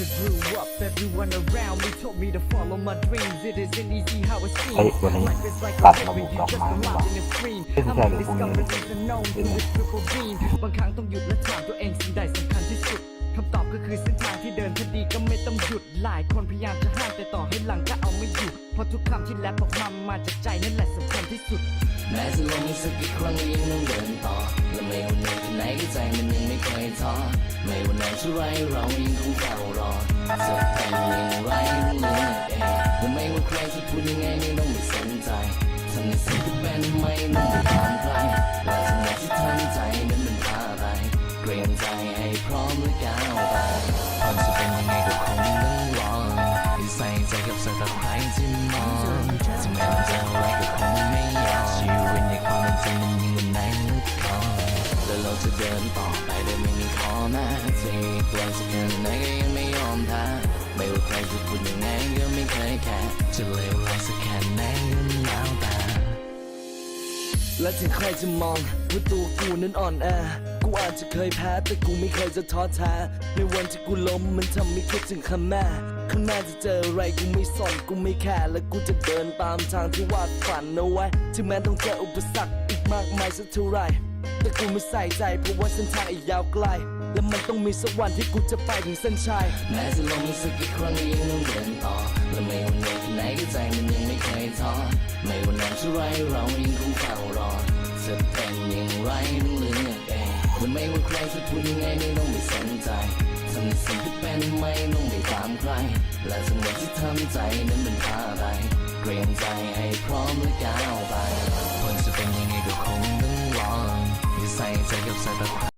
I grew up, everyone around me told me to follow my dreams. It isn't easy how it seems. เฮ้ยวันนี้ Life is like ตั a ดระบบ movie, ด you อก just ไม้ a ดีก lot ว่า in the screen. ซึ่ง I'm ใช่ a หรือพรุ่งนี้ discovery unknown through this triple beam บางครั้งต้องหยุดและถามตัวเองสิ่งใดสำคัญที่สุดคำตอบก็คือเส้นทางที่เดินถ้าดีก็ไม่ต้องหยุดหลายคนพยายามจะห้ามแต่ต่อให้หลังก็เอาไม่อยู่เพราะทุกคำที่แรปออกมามาจากใจนั่นแหละสำคัญที่สุด แม้จะลงสักกี่ครั้งก็ยังต้องเดินต่อและไม่ว่าเหนื่อยแค่ไหนก็ใจมันยังไม่เคยท้อ ไม่ว่าไหนเท่าไรเรายังคงเฝ้ารอจะเป็นอย่งไรต้องเลือกเองและไม่ว่าใครจะพูดยังไงไม่ต้องไม่สนใจทำในสิ่งที่เป็นไม่ต้องไปตามใครและทำในที่ทำใจนั้นเป็นอะไร เกรงใจให้พร้อมและก้าวไปก่อนจะเป็นยังไงก็คงต้องลองให้ใส่ใจกับสักแต่ใครที่มองถึงแม้มันจะอะไร เราจะเดินต่อไปโดยไม่มีข้อแม้จะไกลสักแค่ไหนก็ยังไม่ยอมแพ้ไม่ว่าใครจะพูดยังไงก็ไม่เคยแคร์จะเลวร้ายสักแค่ไหนก็แล้วแต่และถึงใครจะมองว่าตัวกูนั้นอ่อนแอกูอาจจะเคยแพ้แต่กูไม่เคยจะท้อแท้ในวันที่กูล้มมันทำให้คิดถึงคำแม่ข้างหน้าจะเจออะไรกูไม่สนกูไม่แคร์และกูจะเดินตามทางที่วาดฝันเอาไว้ถึงแม้ต้องเจออุปสรรคอีกมากมายสักเท่าไหร่ แต่กูไม่ใส่ใจเพราะว่าเส้นทางอีกยาวไกล และมันต้องมีสักวันที่กูจะไปถึงเส้นชัยแม้จะลงสักกี่ครั้งก็ยังต้องเดินต่อและไม่ว่าเหนื่อยแค่ไหนก็ใจมันยังไม่เคยท้อไม่ว่านานเท่าไรเรายังคงเฝ้ารอจะเป็นอย่างไรต้องเลือกเองและไม่ว่าใครจะพูดยังไงไม่ต้องไปสนใจทำในสิ่งที่เป็นไม่ต้องไปตามใคร และทั้งหมดที่ทำใจนั้นเป็นอะไรเกรงใจให้พร้อมและก้าว ไปผลจ